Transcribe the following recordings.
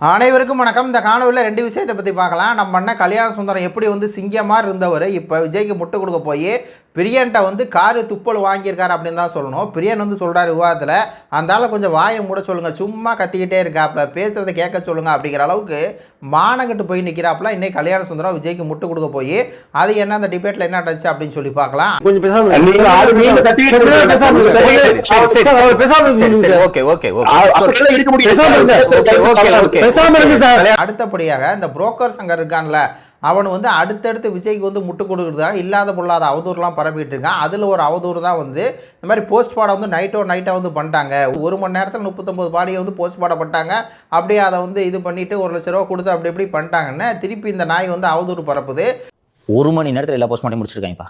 அனைவருக்கும் வணக்கம். இந்த காணொலியில் ரெண்டு விஷயத்தை பற்றி பார்க்கலாம். நம்ம அண்ணன் கல்யாண சுந்தரம் எப்படி வந்து சிங்கமாக இருந்தவர் இப்போ விஜய்க்கு முட்டு கொடுக்க போய் பிரியன்ட்ட வந்து காரு துப்பல் வாங்கியிருக்காரு அப்படின்னு தான் சொல்லணும். பிரியன் வந்து சொல்கிறார் விவாதத்தில் அந்த ஆளை கொஞ்சம் வாயை மூட சொல்லுங்கள் சும்மா கத்திக்கிட்டே இருக்காப்புல பேசுகிறத கேட்க சொல்லுங்கள் அப்படிங்கிற அளவுக்கு மானங்கட்டு போய் நிற்கிறாப்புல இன்னைக்கு கல்யாண சுந்தரம் விஜய்க்கு முட்டு கொடுக்க போய் அது என்ன அந்த டிபேட்டில் என்ன நடந்துச்சு? அப்படின்னு சொல்லி பார்க்கலாம். கொஞ்சம் அடுத்தபடியாக இந்த புரோக்கர் சங்கம் இருக்கான்ல அவன் வந்து அடுத்தடுத்து விஜய்க்கு வந்து முட்டு கொடுக்குறதா இல்லாத பொல்லாத அவதூறுலாம் பரப்பிட்டு இருக்கான். அதில் ஒரு அவதூறு தான் வந்து இந்த மாதிரி போஸ்ட் பாடம் வந்து நைட்டோ நைட்டாக வந்து பண்ணிட்டாங்க. ஒரு மணி நேரத்தில் முப்பத்தொம்பது பாடியை வந்து போஸ்ட் பாடப்பட்டாங்க பண்ணிட்டாங்க. அப்படியே அதை வந்து இது பண்ணிவிட்டு ஒரு லட்ச ரூபா கொடுத்து அப்படி இப்படி பண்ணிட்டாங்கன்னு திருப்பி இந்த நாய் வந்து அவதூறு பரப்புது. ஒரு மணி நேரத்தில் எல்லா போஸ்ட் போஸ்ட்மார்ட்டம் முடிச்சிருக்காங்கப்பா.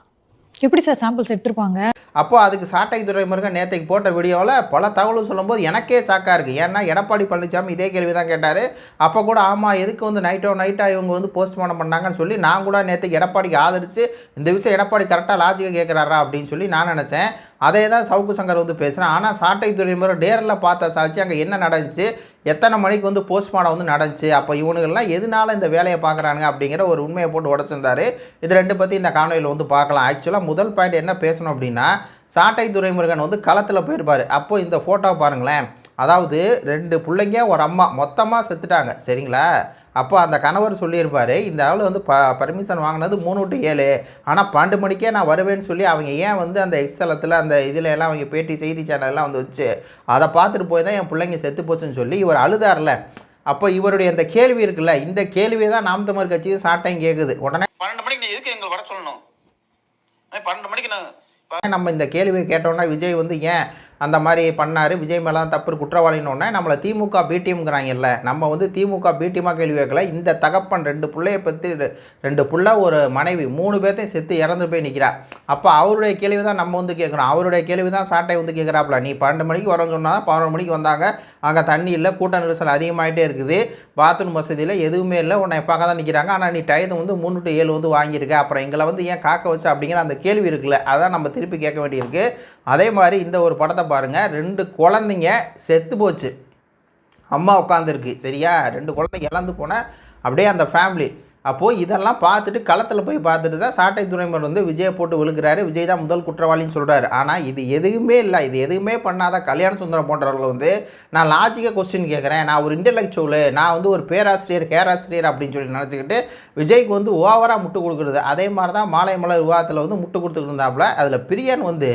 எப்படி சார் சாம்பிள்ஸ் எடுத்திருப்பாங்க? அப்போ அதுக்கு சாட்டை துறைமுருகன் நேற்றுக்கு போட்ட வீடியோவில் பல தகவலும் சொல்லும்போது எனக்கே சாக்காக இருக்குது ஏன்னா எடப்பாடி பழனிசாமி இதே கேள்வி தான் கேட்டார். அப்போ கூட ஆமாம் எதுக்கு வந்து நைட்டோ நைட்டாக இவங்க வந்து போஸ்ட்மார்ட்டம் பண்ணாங்கன்னு சொல்லி நான் கூட நேற்றுக்கு எடப்பாடிக்கு ஆதரித்து இந்த விஷயம் எடப்பாடி கரெக்டாக லாஜிக்காக கேட்குறாரா அப்படின்னு சொல்லி நான் நினச்சேன். அதே தான் சவுக்கு சங்கர் வந்து பேசுகிறேன் ஆனால் சாட்டை துறைமுறை நேரில் பார்த்த சாட்சி அங்கே என்ன நடந்துச்சு? எத்தனை மணிக்கு வந்து போஸ்ட்மார்டம் வந்து நடந்துச்சு? அப்போ இவனுங்கள்லாம் எதனால இந்த வேலையை பார்க்குறானுங்க அப்படிங்கிற ஒரு உண்மையை போட்டு உடச்சிருந்தாரு. இது ரெண்டு பற்றி இந்த காணொலியில் வந்து பார்க்கலாம். ஆக்சுவலாக முதல் பாயிண்ட் என்ன பேசணும் அப்படின்னா சாட்டை துறைமுருகன் வந்து களத்தில் போயிருப்பார். அப்போ இந்த ஃபோட்டோ பாருங்களேன். அதாவது ரெண்டு பிள்ளைங்க ஒரு அம்மா மொத்தமாக செத்துட்டாங்க. சரிங்களா? அப்போ அந்த கணவர் சொல்லியிருப்பார் இந்த ஆள் வந்து ப பர்மிஷன் வாங்கினது மூணு டு ஏழு. ஆனால் பன்னெண்டு மணிக்கே நான் வருவேன்னு சொல்லி அவங்க ஏன் வந்து அந்த எக்ஸலத்தில் அந்த இதில் எல்லாம் அவங்க பேட்டி செய்தி சேனல்லாம் வந்து வச்சு அதை பார்த்துட்டு போய் தான் என் பிள்ளைங்க செத்து போச்சுன்னு சொல்லி இவர் அழுதார்ல. அப்போ இவருடைய இந்த கேள்வி இருக்குல்ல இந்த கேள்வியை தான் நாம் தமிழ் கட்சியும் சாட்டையும் கேட்குது உடனே பன்னெண்டு மணிக்கு நீ எதுக்கு எங்களை வர சொல்லணும்? பன்னெண்டு மணிக்கு நான் நம்ம இந்த கேள்வியை கேட்டோன்னா விஜய் வந்து ஏன் அந்த மாதிரி பண்ணார். விஜய் மேலே தான் தப்பு குற்றவாளின்னு நம்மளை திமுக பிடிஎம்ங்கிறாங்கல்ல நம்ம வந்து திமுக பிடிஎம்மாக கேள்வி கேட்கல. இந்த தகப்பன் ரெண்டு பிள்ளையை பற்றி ரெண்டு புள்ள ஒரு மனைவி மூணு பேர்த்தையும் செத்து இறந்து போய் நிற்கிறா அப்போ அவருடைய கேள்வி தான் நம்ம வந்து கேட்குறோம் அவருடைய கேள்வி தான் சாட்டை வந்து கேட்குறாப்புல. நீ பன்னெண்டு மணிக்கு வரேன்னு சொன்னால் பதினொரு மணிக்கு வந்தாங்க. அங்கே தண்ணி இல்லை கூட்ட நெரிசல் அதிகமாகிட்டே இருக்குது. பாத்ரூம் வசதியில் எதுவுமே இல்லை. உன்னை பார்க்க தான் நிற்கிறாங்க ஆனால் நீ டயத்தை வந்து மூணு டு ஏழு வந்து வாங்கியிருக்க. அப்புறம் எங்களை வந்து ஏன் காக்க வச்சு அப்படிங்கிற அந்த கேள்வி இருக்குல்ல. அதான் நம்ம திருப்பி கேட்க வேண்டியிருக்கு. அதே மாதிரி இந்த ஒரு படத்தை பாருங்கள் ரெண்டு குழந்தைங்க செத்து போச்சு. அம்மா உட்காந்துருக்கு சரியா? ரெண்டு குழந்தைங்க இழந்து போன அப்படியே அந்த ஃபேமிலி அப்போது இதெல்லாம் பார்த்துட்டு களத்தில் போய் பார்த்துட்டு தான் சாட்டை துறைமுறை வந்து விஜயை போட்டு விழுக்கிறாரு விஜய் தான் முதல் குற்றவாளின்னு சொல்கிறாரு ஆனால் இது எதுவுமே இல்லை. இது எதுவுமே பண்ணாத கல்யாண சுந்தரம் போன்றவர்கள் வந்து நான் லாஜிக்காக கொஸ்டின் கேட்குறேன் நான் ஒரு இன்டெலெக்சுவலு நான் வந்து ஒரு பேராசிரியர் கேராசிரியர் அப்படின்னு சொல்லி நினச்சிக்கிட்டு விஜய்க்கு வந்து ஓவராக முட்டு கொடுக்குறது. அதே மாதிரி தான் மாலை மலர் விவாதத்தில் வந்து முட்டு கொடுத்துட்டு இருந்தாப்புல. அதில் பிரியன் வந்து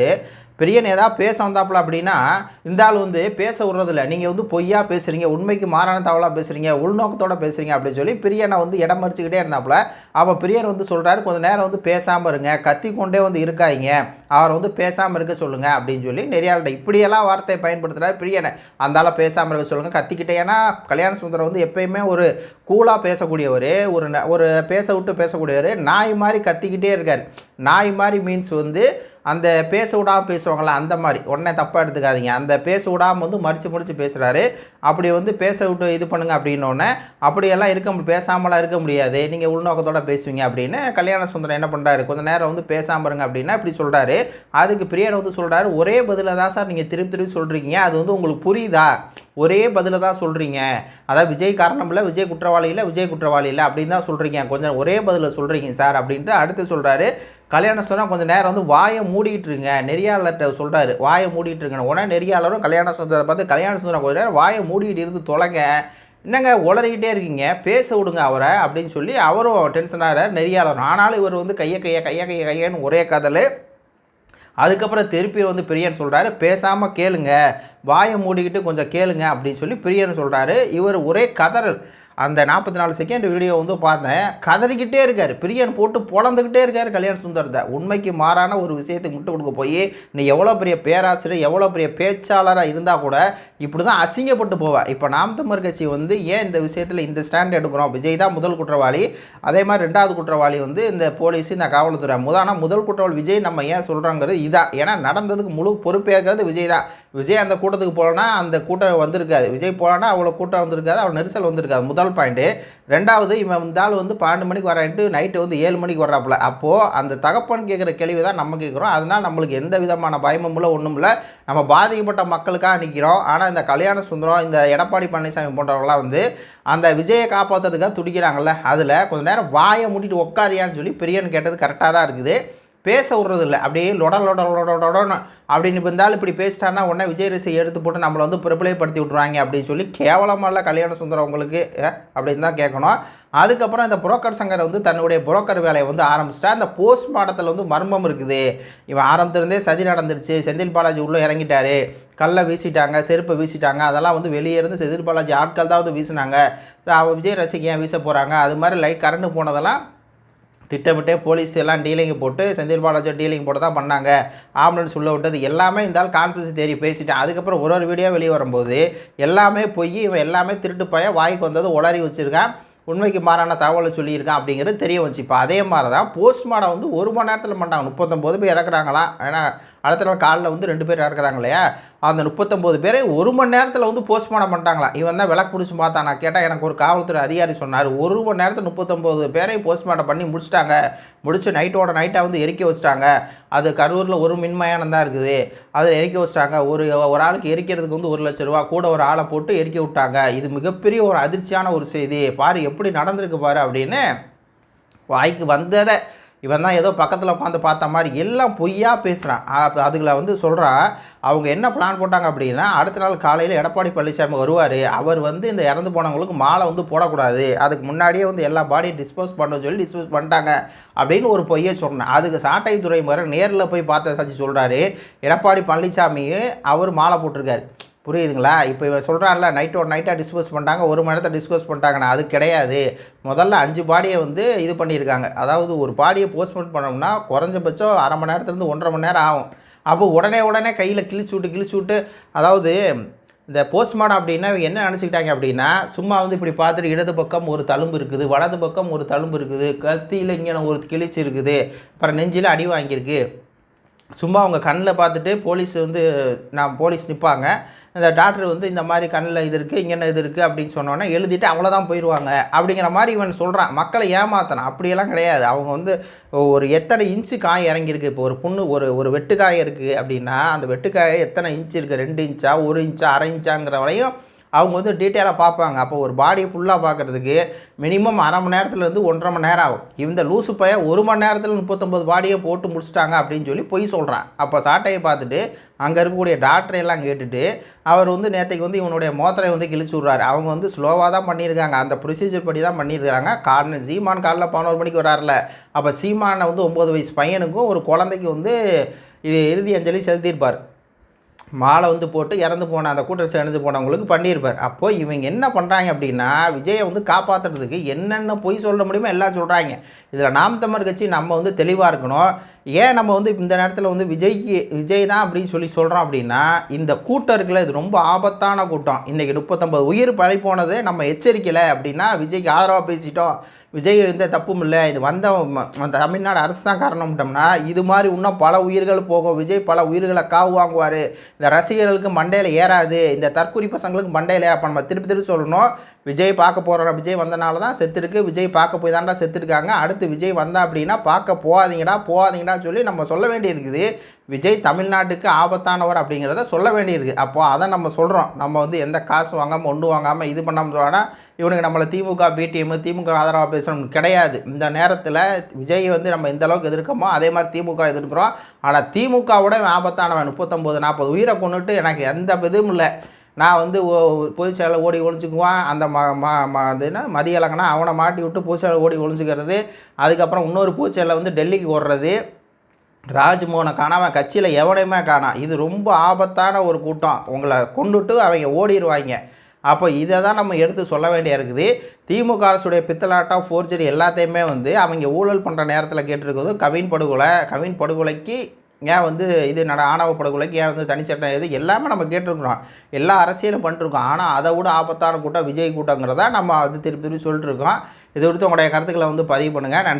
பெரிய ஏதாவது பேச வந்தாப்புல அப்படின்னா இந்த ஆள் வந்து பேச விடுறதில்ல. நீங்கள் வந்து பொய்யா பேசுகிறீங்க உண்மைக்கு மாறான தவளாக பேசுகிறீங்க உள்நோக்கத்தோட பேசுகிறீங்க அப்படின்னு சொல்லி பிரியனை வந்து இடம் மறிச்சுக்கிட்டே இருந்தாப்புல அப்போ பிரியன் வந்து சொல்கிறாரு கொஞ்சம் நேரம் வந்து பேசாமல் இருங்க கத்தி கொண்டே வந்து இருக்காங்க அவரை வந்து பேசாமல் இருக்க சொல்லுங்கள் அப்படின்னு சொல்லி நெறியாள்கிட்ட இப்படியெல்லாம் வார்த்தையை பயன்படுத்துகிறார் பிரியனை அந்த பேசாமல் இருக்க சொல்லுங்கள் கத்திக்கிட்டே. ஏன்னா கல்யாண சுந்தரம் வந்து எப்பயுமே ஒரு கூலாக பேசக்கூடியவர் ஒரு ந- ஒரு பேச விட்டு பேசக்கூடியவர் நாய் மாதிரி கத்திக்கிட்டே இருக்கார். நாய் மாதிரி மீன்ஸ் வந்து அந்த பேச விடாமல் பேசுவாங்களா அந்த மாதிரி. உடனே தப்பாக எடுத்துக்காதீங்க. அந்த பேச விடாமல் வந்து மறித்து மறித்து பேசுகிறாரு அப்படி வந்து பேச விட்டு இது பண்ணுங்க அப்படின்னோடனே அப்படியெல்லாம் இருக்க பேசாமலாம் இருக்க முடியாது. நீங்கள் உள்நோக்கத்தோடு பேசுவீங்க அப்படின்னு கல்யாண சுந்தரம் என்ன பண்ணுறாரு கொஞ்சம் நேரம் வந்து பேசாமல் இருங்க அப்படின்னா இப்படி சொல்கிறாரு அதுக்கு பிரியன் வந்து சொல்கிறாரு ஒரே பதில தான் சார் நீங்கள் திருப்பி திருப்பி சொல்கிறீங்க அது வந்து உங்களுக்கு புரியுதா? ஒரே பதில தான் சொல்கிறீங்க அதாவது விஜய் காரணம் இல்லை விஜய் குற்றவாளி இல்லை விஜய் குற்றவாளி இல்லை அப்படின்னு தான் சொல்கிறீங்க கொஞ்சம் ஒரே பதிலில் சொல்கிறீங்க சார் அப்படின்ட்டு அடுத்து சொல்கிறாரு கல்யாணம் சொன்னால் கொஞ்சம் நேரம் வந்து வாயை மூடிட்டு இருங்க. நெறியாளர்கிட்ட சொல்கிறாரு வாயை மூடிட்டு இருங்க உடனே நெறியாளரும் கல்யாண சுந்தரம் பார்த்து கல்யாண சுந்தரம் கொஞ்சம் நேரம் வாயை மூடிட்டு இருந்து தொலைங்க. என்னங்க உளறிக்கிட்டே இருக்கீங்க? பேச விடுங்க அவரை அப்படின்னு சொல்லி அவரும் டென்ஷன் ஆகிறார். நெறியாளரும். ஆனாலும் இவர் வந்து கையை கையை கையை கையை கையன்னு ஒரே கதல். அதுக்கப்புறம் திருப்பி வந்து பிரியன் சொல்கிறாரு பேசாமல் கேளுங்க. வாயை மூடிக்கிட்டு கொஞ்சம் கேளுங்க அப்படின்னு சொல்லி பிரியன் சொல்கிறாரு இவர் ஒரே கதறல். அந்த நாற்பத்தி நாலு செகண்ட் வீடியோ வந்து பார்த்தேன். கதறிக்கிட்டே இருக்கார். பிரியன் போட்டு பொழந்துக்கிட்டே இருக்கார் கல்யாண சுந்தரத்தை உண்மைக்கு மாறான ஒரு விஷயத்துக்கு முட்டு கொடுக்க போய் நீ எவ்வளோ பெரிய பேராசிரியர் எவ்வளோ பெரிய பேச்சாளராக இருந்தால் கூட இப்படி தான் அசிங்கப்பட்டு போவேன் இப்போ நாம் தமிழர் கட்சி வந்து ஏன் இந்த விஷயத்தில் இந்த ஸ்டாண்ட் எடுக்கிறோம்? விஜய் தான் முதல் குற்றவாளி. அதே மாதிரி ரெண்டாவது குற்றவாளி வந்து இந்த போலீஸ் இந்த காவல்துறை. முதானா முதல் குற்றவாளி விஜய் நம்ம ஏன் சொல்கிறோங்கிறது இதான் ஏன்னா நடந்ததுக்கு முழு பொறுப்பேற்கிறது விஜய் தான். விஜய் அந்த கூட்டத்துக்கு போகலன்னா அந்த கூட்டம் வந்திருக்காது. விஜய் போகலன்னா அவ்வளோ கூட்டம் வந்திருக்காது. அவ்வளோ நெரிசல் வந்திருக்காது. முதல் முதல் பாயிண்ட்டு ரெண்டாவது இவன் இந்த ஆள் வந்து பன்னெண்டு மணிக்கு வரான்ட்டு நைட்டு வந்து ஏழு மணிக்கு வர்றாப்புல. அப்போது அந்த தகப்பன் கேட்குற கேள்வி தான் நம்ம கேட்குறோம். அதனால் நம்மளுக்கு எந்த விதமான பயமும் இல்லை ஒன்றும் இல்லை. நம்ம பாதிக்கப்பட்ட மக்களுக்காக நிற்கிறோம் ஆனால் இந்த கல்யாண சுந்தரம் இந்த எடப்பாடி பழனிசாமி போன்றவர்களாம் வந்து அந்த விஜயை காப்பாற்றுறதுக்காக துடிக்கிறாங்கல்ல அதில் கொஞ்சம் நேரம் வாயை மூடிட்டு உட்காரியான்னு சொல்லி பெரியன்னு கேட்டது கரெக்டாக தான் இருக்குது. பேச விட்றது இல்லை அப்படியே லொட லொட லொட லொடன்னு அப்படின்னு இப்போ இருந்தாலும் இப்படி பேசிட்டாருன்னா உடனே விஜய் ரசி எடுத்து போட்டு நம்மளை வந்து பிரபலப்படுத்தி விட்ருவாங்க அப்படின்னு சொல்லி கேவலமாக கல்யாண சுந்தரம் உங்களுக்கு அப்படின்னு தான் கேட்கணும். அதுக்கப்புறம் இந்த புரோக்கர் சங்கரை வந்து தன்னுடைய புரோக்கர் வேலையை வந்து ஆரம்பிச்சிட்டா. அந்த போஸ்ட் மாடத்தில் வந்து மர்மம் இருக்குது. இவன் ஆரம்பத்திலேருந்தே சதி நடந்துருச்சு. செந்தில் பாலாஜி உள்ளே இறங்கிட்டாரு. கல்லை வீசிட்டாங்க செருப்பை வீசிட்டாங்க. அதெல்லாம் வந்து வெளியே இருந்து செந்தில் பாலாஜி ஆட்கள் தான் வந்து வீசினாங்க. அவ விஜய் ரசிகை ஏன் வீச போகிறாங்க அது மாதிரி லைட் கரண்ட் போனதெல்லாம் திட்டமிட்டே போலீஸ் எல்லாம் டீலிங் போட்டு செந்தில் பாலாஜி டீலிங் போட்டு தான் பண்ணாங்க. ஆம்புலன்ஸ் உள்ள விட்டது. எல்லாமே இந்த ஆள் கான்ஃபரன்ஸ் தேடி பேசிட்டேன். அதுக்கப்புறம் ஒரு ஒரு வீடியோ வெளியே வரும்போது எல்லாமே போய் இவன் எல்லாமே திருட்டு பையன் வாய்க்கு வந்தது உளறி வச்சுருக்கான். உண்மைக்கு மாறான தகவலை சொல்லியிருக்கான் அப்படிங்கிறது தெரிய வந்துச்சு. இப்போ அதே மாதிரி தான் போஸ்ட்மார்ட்டம் வந்து ஒரு மணி நேரத்தில் பண்ணாங்க முப்பத்தொம்போது பேர் இறக்குறாங்களா? ஏன்னா அடுத்த நாள் காலில் வந்து ரெண்டு பேர் இறக்குறாங்க இல்லையா? அந்த முப்பத்தொம்போது பேரை ஒரு மணி நேரத்தில் வந்து போஸ்ட்மார்ட்டம் பண்ணிட்டாங்களா? இவன் தான் விளக்கு பிடிச்சி பார்த்தான். நான் கேட்டால் எனக்கு ஒரு காவல்துறை அதிகாரி சொன்னார் ஒரு மணி நேரத்தில் முப்பத்தொம்போது பேரை போஸ்ட்மார்ட்டம் பண்ணி முடிச்சிட்டாங்க. முடிச்சு நைட்டோட நைட்டாக வந்து எரிக்க வச்சிட்டாங்க. அது கரூரில் ஒரு மின்மயானம் தான் இருக்குது. அதில் எரிக்க வச்சிட்டாங்க. ஒரு ஒரு ஆளுக்கு எரிக்கிறதுக்கு வந்து ஒரு லட்ச ரூபா கூட ஒரு ஆளை போட்டு எரிக்க விட்டாங்க. இது மிகப்பெரிய ஒரு அதிர்ச்சியான ஒரு செய்தி. பாரு எப்படி நடந்திருக்கு பாரு அப்படின்னு வாய்க்கு வந்ததை இவன் தான் ஏதோ பக்கத்தில் உட்காந்து பார்த்த மாதிரி எல்லாம் பொய்யா பேசுகிறான் அதுகளை வந்து சொல்கிறான் அவங்க என்ன பிளான் போட்டாங்க அப்படின்னா அடுத்த நாள் காலையில் எடப்பாடி பழனிசாமி வருவார். அவர் வந்து இந்த இறந்து போனவங்களுக்கு மாலை வந்து போடக்கூடாது. அதுக்கு முன்னாடியே வந்து எல்லா பாடியும் டிஸ்போஸ் பண்ண சொல்லி டிஸ்போஸ் பண்ணிட்டாங்க அப்படின்னு ஒரு பொய்யை சொன்னேன். அதுக்கு சாட்டை துறை முறை நேரில் போய் பார்த்த சச்சி சொல்கிறாரு எடப்பாடி பழனிசாமியே அவர் மாலை போட்டிருக்காரு. புரியுதுங்களா? இப்போ இவன் சொல்கிறான்ல நைட்டோட நைட்டாக டிஸ்போஸ் பண்ணிட்டாங்க ஒரு மணி நேரத்தை டிஸ்போஸ் பண்ணிட்டாங்கண்ணா அது கிடையாது. முதல்ல அஞ்சு பாடியை வந்து இது பண்ணியிருக்காங்க. அதாவது ஒரு பாடியை போஸ்ட்மார்ட் பண்ணோம்னா குறைஞ்சபட்சம் அரை மணி நேரத்துலேருந்து ஒன்றரை மணி நேரம் ஆகும். அப்போ உடனே உடனே கையில் கிழிச்சு விட்டு கிழிச்சு விட்டு அதாவது இந்த போஸ்ட்மார்டம் அப்படின்னா என்ன நினச்சிக்கிட்டாங்க அப்படின்னா சும்மா வந்து இப்படி பார்த்துட்டு இடது பக்கம் ஒரு தழும்பு இருக்குது வலது பக்கம் ஒரு தழும்பு இருக்குது கத்தியில் இங்கே ஒரு கிழிச்சு இருக்குது அப்புறம் நெஞ்சில் அடி வாங்கியிருக்கு. சும்மா அவங்க கண்ணில் பார்த்துட்டு போலீஸ் வந்து நான் போலீஸ் நிற்பாங்க. இந்த டாக்டர் வந்து இந்த மாதிரி கண்ணில் இது இருக்குது இங்கே இது இருக்குது அப்படின்னு சொன்னோன்னே எழுதிட்டு அவ்வளோதான் போயிடுவாங்க. அப்படிங்கிற மாதிரி இவன் சொல்கிறான் மக்களை ஏமாத்தணும். அப்படியெல்லாம் கிடையாது. அவங்க வந்து ஒரு எத்தனை இன்ச்சு காய் இறங்கியிருக்கு? இப்போ ஒரு புண்ணு ஒரு ஒரு வெட்டுக்காய் இருக்குது அப்படின்னா அந்த வெட்டுக்காய் எத்தனை இன்ச்சு இருக்குது ரெண்டு இன்ச்சா ஒரு இன்ச்சா அரை இன்ச்சாங்கிற வரையும் அவங்க வந்து டீட்டெயிலாக பார்ப்பாங்க. அப்போ ஒரு பாடியை ஃபுல்லாக பார்க்குறதுக்கு மினிமம் அரை மணி நேரத்துலேருந்து ஒன்றரை மணி நேரம் ஆகும். இந்த லூசு பைய ஒரு மணி நேரத்தில் முப்பத்தொம்பது பாடியை போட்டு முடிச்சிட்டாங்க அப்படின்னு சொல்லி பொய் சொல்கிறான் அப்போ சாட்டையை பார்த்துட்டு அங்கே இருக்கக்கூடிய டாக்டரையெல்லாம் கேட்டுட்டு அவர் வந்து நேற்றுக்கு வந்து இவனுடைய மோத்தரை வந்து கிழிச்சு விட்றாரு. அவங்க வந்து ஸ்லோவாக தான் பண்ணியிருக்காங்க. அந்த ப்ரொசீஜர் படி தான் பண்ணியிருக்காங்க காரணம் சீமான் காலைல பதினோரு மணிக்கு வராருல. அப்போ சீமானை வந்து ஒம்பது வயசு பையனுக்கும் ஒரு குழந்தைக்கு வந்து இது இறுதி அஞ்சலி செலுத்தியிருப்பார். மாலை வந்து போட்டு இறந்து போன அந்த கூட்டத்தில் இறந்து போனவங்களுக்கு பண்ணியிருப்பார். அப்போது இவங்க என்ன பண்ணுறாங்க அப்படின்னா விஜயை வந்து காப்பாற்றுறதுக்கு என்னென்ன பொய் சொல்ல முடியுமோ எல்லாம் சொல்கிறாங்க இதில் நாம் தமிழ் கட்சி நம்ம வந்து தெளிவாக இருக்கணும். ஏன் நம்ம வந்து இந்த நேரத்தில் வந்து விஜய்க்கு விஜய் தான் அப்படின்னு சொல்லி சொல்கிறோம் அப்படின்னா இந்த கூட்டம் இருக்குல்ல இது ரொம்ப ஆபத்தான கூட்டம். இன்றைக்கி முப்பத்தொம்பது உயிர் பழை போனது நம்ம எச்சரிக்கலை அப்படின்னா விஜய்க்கு ஆதரவாக பேசிட்டோம். விஜய் எந்த தப்பும் இல்லை. இது வந்த அந்த தமிழ்நாடு அரசு தான் காரணம்ட்டோம்னா இது மாதிரி இன்னும் பல உயிர்கள் போகும். விஜய் பல உயிர்களை காவு வாங்குவார். இந்த ரசிகர்களுக்கு மண்டையில் ஏறாது. இந்த தற்குறி பசங்களுக்கு மண்டையில் ஏற நம்ம திருப்பி திருப்பி சொல்லணும். விஜய் பார்க்க போகிற விஜய் வந்தனால தான் செத்துருக்கு விஜய் பார்க்க போய் தான்டா செத்துருக்காங்க அடுத்து விஜய் வந்தா அப்படின்னா பார்க்க போகாதீங்கடா போகாதீங்கடா சொல்லி நம்ம சொல்ல வேண்டியிருக்குது. விஜய் தமிழ்நாட்டுக்கு ஆபத்தானவர் அப்படிங்கிறத சொல்ல வேண்டியிருக்கு. அப்போது அதை நம்ம சொல்கிறோம் நம்ம வந்து எந்த காசு வாங்காமல் ஒன்று வாங்காமல் இது பண்ணாமல் சொல்லனா இவனுக்கு நம்மளை திமுக பிடிஎம் திமுக ஆதரவாக பேசணும் கிடையாது. இந்த நேரத்தில் விஜய் வந்து நம்ம எந்த அளவுக்கு எதிர்க்கமோ அதே மாதிரி திமுக எதிர்க்கிறோம். ஆனால் திமுகவோட ஆபத்தானவன் முப்பத்தொம்போது நாற்பது உயிரை கொண்டுட்டு எனக்கு எந்த இதுவும் இல்லை. நான் வந்து பொதுச்செயலில் ஓடி ஒழிஞ்சுக்குவான் அந்த ம ம ம அது மதியலங்கன்னா அவனை மாட்டி விட்டு பொதுச்செயலில் ஓடி ஒழிஞ்சுக்கிறது அதுக்கப்புறம் இன்னொரு பூச்செயலில் வந்து டெல்லிக்கு ஓடுறது. ராஜ்மோகனை காணாமல் கட்சியில் எவனையுமே காணாம் இது ரொம்ப ஆபத்தான ஒரு கூட்டம். உங்களை கொண்டுட்டு அவங்க ஓடிடுவாங்க அப்போ இதை தான் நம்ம எடுத்து சொல்ல வேண்டியா இருக்குது. திமுக அரசுடைய பித்தலாட்டம் ஃபோர்ஜரி எல்லாத்தையுமே வந்து அவங்க ஊழல் பண்ணுற நேரத்தில் கேட்டிருக்கிறது கவின் படுகொலை. கவின் படுகொலைக்கு ஏன் வந்து இது நட ஆணவ படுகொலைக்கு ஏன் வந்து தனி சட்டம் இது எல்லாமே நம்ம கேட்டிருக்கிறோம். எல்லா அரசியலும் பண்ணிட்டுருக்கோம் ஆனால் அதை விட ஆபத்தான கூட்டம் விஜய் கூட்டங்கிறதா நம்ம வந்து திருப்பி திருப்பி சொல்லிட்டு இருக்கோம். இது குறித்து உங்களுடைய கருத்துக்களை வந்து பதிவு பண்ணுங்கள் நன்றி.